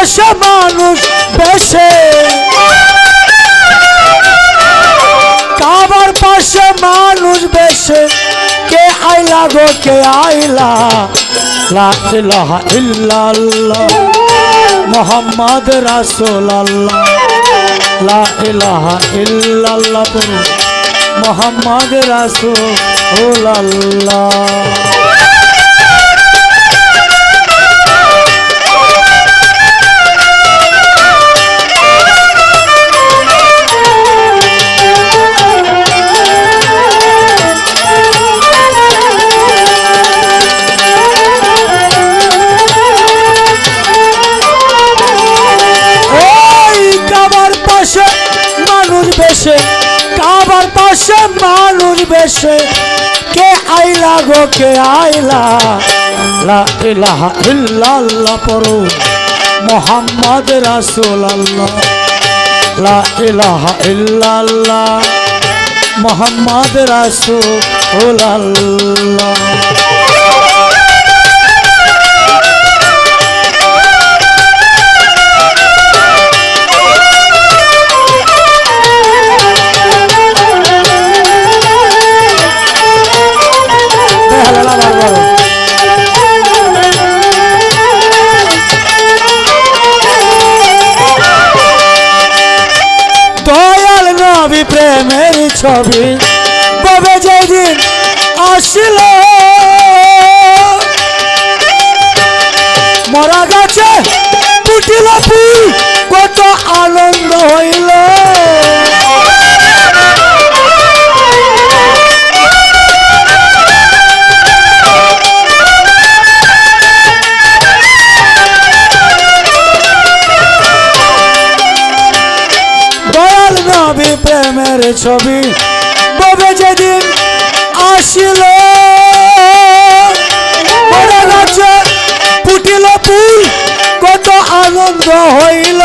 পাশে মানুষ বেশে কাবার পাশে মানুষ বেশে কে আইলা গো, কে আইলা? লা ইলাহা ইল্লাল্লাহ। মোহাম্মদ রাসূল আল্লাহ লা ইলাহা ইল্লাল্লাহ। মোহাম্মদ রাসূল কাবার পাশে মানুষ বেশে। কে আইলা গো, কে আইলা? পড়ো। মোহাম্মদ রাসূল আল্লাহ লা ইলাহা ইল্লাল্লাহ। মোহাম্মদ রাসূল প্রেমের ছবি। ববে যেদিন আসিল? মরা গাছে কত আনন্দ। ছবি ববে যেদিন আসিল। ফুটিল ফুল, কত আনন্দ হইল।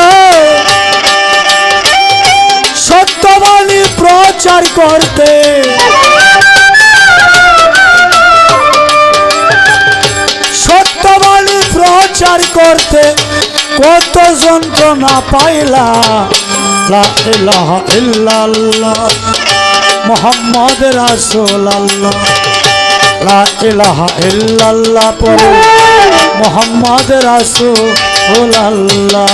সত্যবাণী প্রচার করতে। সত্যবাণী প্রচার করতে। কত যন্ত্রণা পাইলা? মোহাম্মদ রাসুল আল্লাহ পড়ো মোহাম্মদ রাসূল আল্লাহ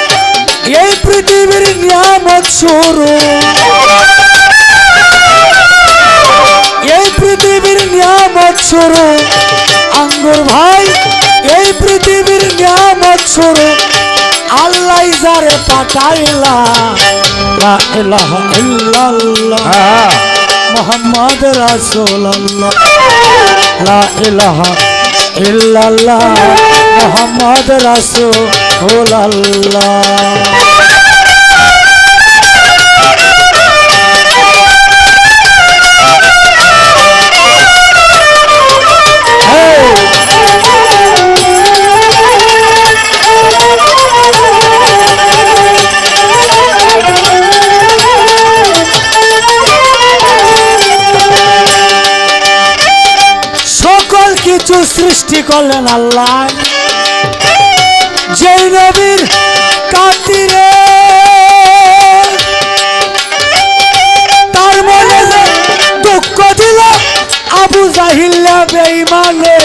নিয়ামত শুরু। এই পৃথিবীর নিয়ামত শুরু। আঙ্গুর ভাই এই পৃথিবীর নিয়ামত শুরু। আল্লাহ যারে পাঠাইলা ইল্লাল্লাহ। মোহাম্মদ রাসূলুল্লাহ। লা ইলাহা ইল্লাল্লাহ। মোহাম্মদ রাসূলুল্লাহ। সৃষ্টি করলেন আল্লাহ। যেই নবীর কাতিরে তার মনে দুঃখ দিল আবু জাহিল্লা হিল্লা বেইমানে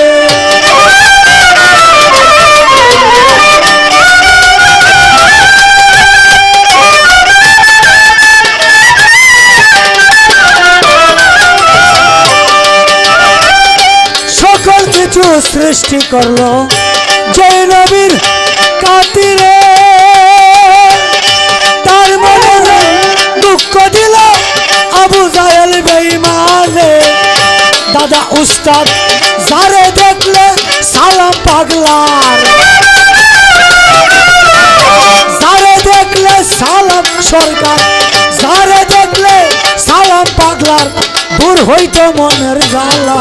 সৃষ্টি করল। জয় নবীর কাতিরে। তার মনে দুঃখ দিল আবু জাহেল বেইমানে দাদা উস্তাদ, যারে দেখলে সালাম পাগলার। যারে দেখলে সালাম সরকার। যারে দেখলে সালাম পাগলার। দূর হইতো মনের জ্বালা।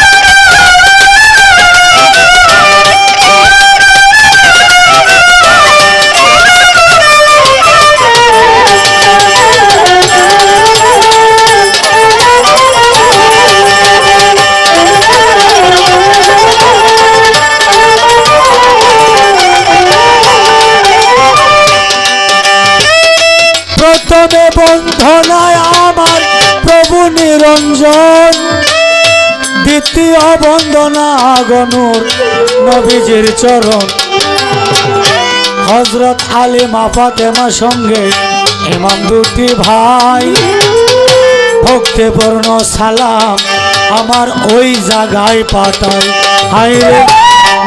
নিরঞ্জন দ্বিতীয় বন্দনা আগনুর নবীজির চরণ। হজরত আলী মাফাতেমা সঙ্গে ইমাম দুটি ভাই ভক্তে ভক্তিপূর্ণ সালাম আমার ওই জায়গায় পাঠাই হাইরে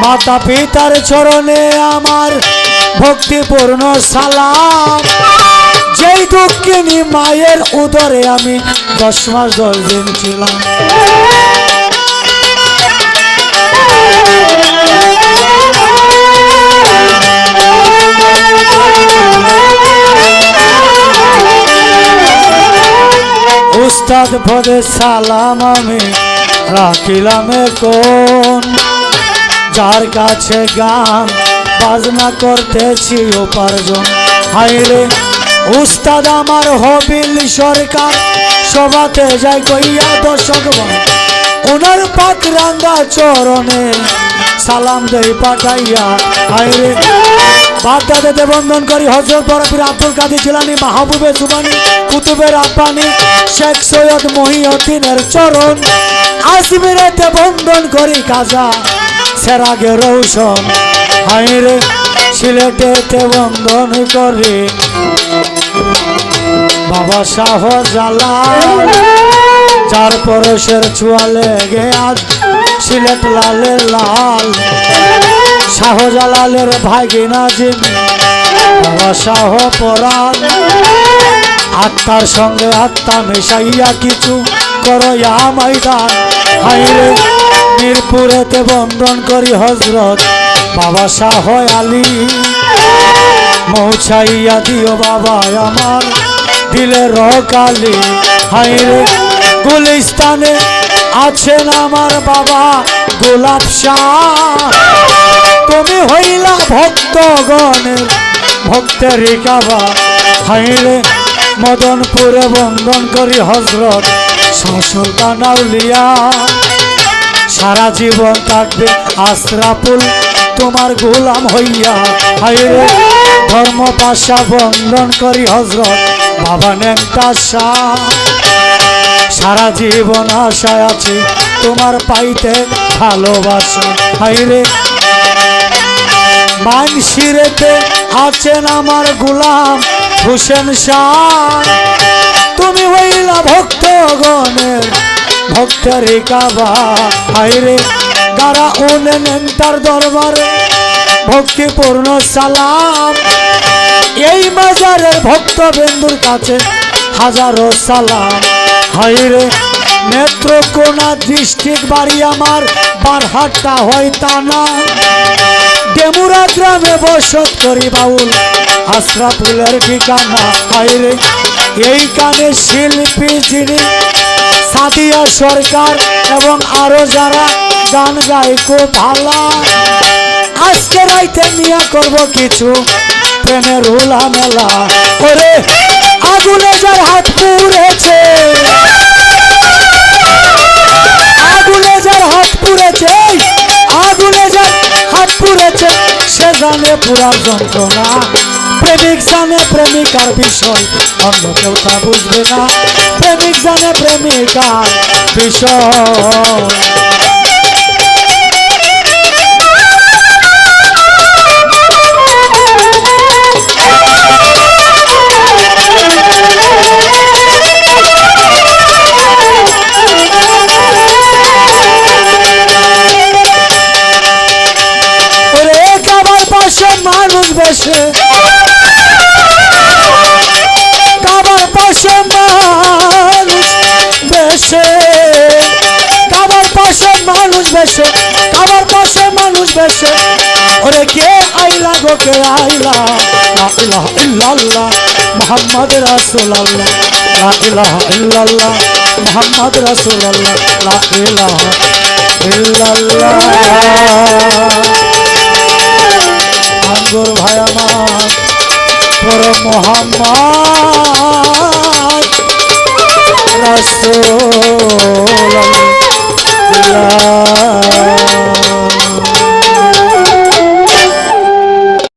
মাতা পিতার চরণে আমার ভক্তিপূর্ণ সালাম। যেই দুঃখিনী মায়ের উদরে আমি দশ মাস দশ দিন ছিলাম। উস্তাদ পদে সালাম আমি রাখিলাম কোন যার কাছে গান, বাজনা করতেছি উপার্জন হাইরে উস্তাদ আমার হবিল সরকার, সভাতে যাই কইয়া দর্শক ওনার পাক রাঙ্গা চরণে সালাম দেই পাঠাইয়া হাইরে বার্তা দিতে বন্ধন করি হজরত বরফির আব্দুল কাদি জিলানি, মাহবুবে জুবানি কুতুবের আব্বানি, শেখ সৈয়দ মহিউদ্দিনের চরণ। আসবিরেতে বন্ধন করি কাজা, সেরাগে রৌশন হাইরে সিলেটেতে বন্ধন করি। বাবা শাহ জালা চার পরশের চুয়ালে গে আজ সিলেট লালের লাল। শাহজালালের ভাগিনা জিম বাবা শাহ পরাণ। আত্মার সঙ্গে আত্মা মেশাইয়া কিছু করয়া ময়দান। হাইরে মিরপুরেতে বন্ধন করি হজরত বাবা শাহ আলী। মৌছাইয়া দিও বাবা আমার। দিলে রকালি হাইরে গুলিস্তানে আছেন আমার বাবা গোলাপ তুমি হইলা ভক্তগণের ভক্তের কাবা, হাইরে মদনপুরে বন্ধন করি হজরত সুলতান আউলিয়া। সারা জীবন থাকবে আশরাফুল, তোমার গোলাম হইয়া, হাইরে ধর্ম পাশা বন্ধন করি হজরত বাবা নেংটা সারা জীবন আশায় আছে, তোমার পাইতে ভালোবাসা। হাইরে মানসিরেতে আছেন আমার গোলাম হুসেন শাহ। তুমি হইলা ভক্ত ভক্তগণের ভক্তের কাবা। হাইরে যারা উনেন তার দরবারে ভক্তিপূর্ণ সালাম। এই মাজারের ভক্তবৃন্দুর কাছে হাজারো সালাম। হাইরে নেত্রকোনা ডিস্ট্রিক্ট বাড়ি আমার, বারহাট্টা হয় তা না। ডেমুরা গ্রামে বসত করি বাউল, আশরাফুলের ঠিকানা। হাইরে এই কানে শিল্পী যিনি, সাদিয়া সরকার এবং আরও যারা গান গায় খুব ভালো। আজকে রাইতে নিয়া করব কিছু। প্রেমের উলা মেলা ওরে, আগুনে যার হাত পুড়েছে। আগুনে যার হাত পুড়েছে, আগুনে যার হাত পুড়েছে, সে জানে পুরার যন্ত্রণা। প্রেমিক জানে প্রেমিকার বিষয় অন্য কেউ তা বুঝবে না। প্রেমিক জানে প্রেমিকার বিষয়। কে আইলা লা ইলাহা ইল্লাল্লাহ, মুহাম্মদ রাসূলুল্লাহ, লা ইলাহা ইল্লাল্লাহ, মুহাম্মদ রাসূলুল্লাহ, লা ইলাহা ইল্লাল্লাহ। আঙ্গুর ভাই আমার পর মোহাম্মদ রাসূলুল্লাহ।